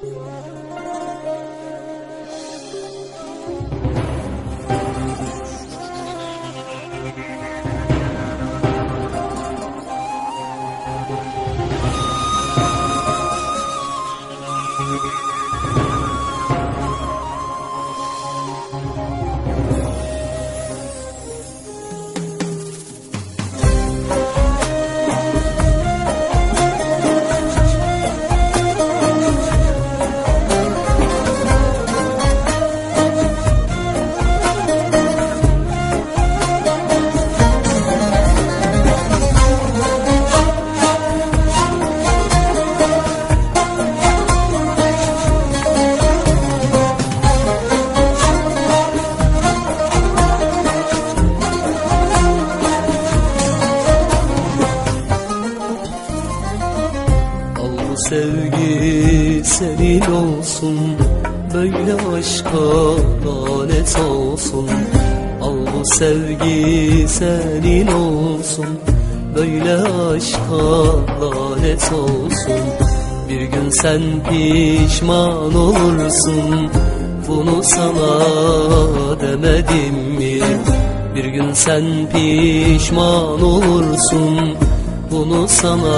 Yeah. Senin olsun Böyle aşka lanet olsun Al bu sevgi senin olsun Böyle aşka lanet olsun Bir gün sen pişman olursun Bunu sana demedim mi? Bir gün sen pişman olursun Bunu sana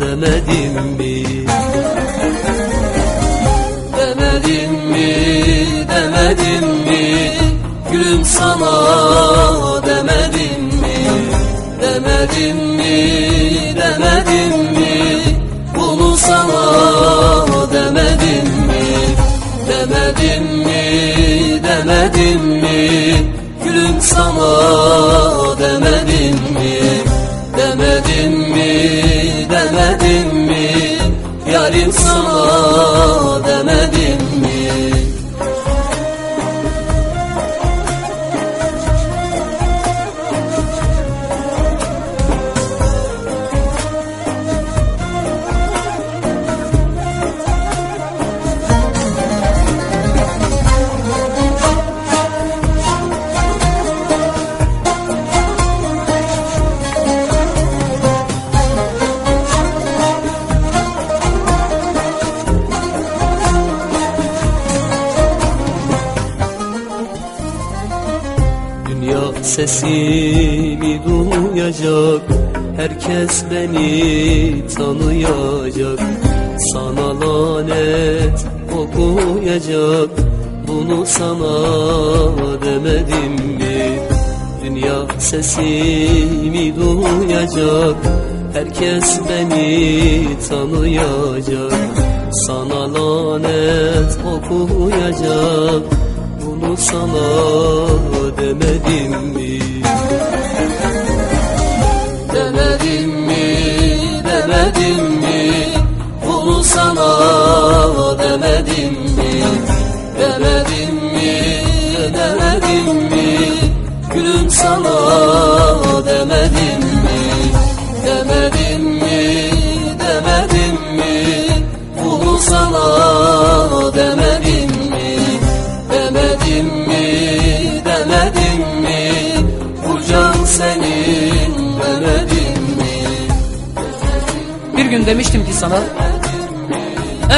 demedim mi? Gülüm sana demedim mi? Demedim mi, demedim mi? Bunu sana demedim mi? Demedim mi, demedim mi? Gülüm sana demedim mi? Demedim mi, demedim mi? Yarim sana demedim mi sesimi duyacak. Herkes beni tanıyacak. Sana lanet okuyacak. Bunu sana demedim mi? Dünya sesimi duyacak. Herkes beni tanıyacak. Sana lanet okuyacak Bunu sana demedim mi? Demedim mi, demedim mi? Bunu sana demedim mi? Bir gün demiştim ki sana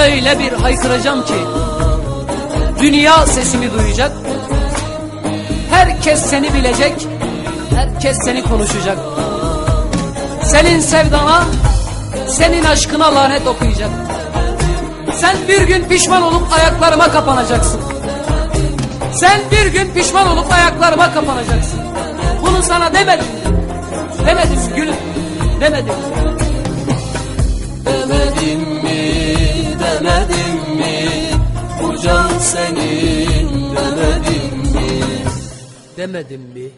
Öyle bir haykıracağım ki Dünya sesimi duyacak. Herkes seni bilecek Herkes seni konuşacak. Senin sevdana Senin aşkına lanet okuyacak. Sen bir gün pişman olup ayaklarıma kapanacaksın. Sen bir gün pişman olup ayaklarıma kapanacaksın. Bunu sana demedim. Demedim gülüm Demedim Demedim mi, demedim mi? Bu can senin demedim mi? Demedim mi?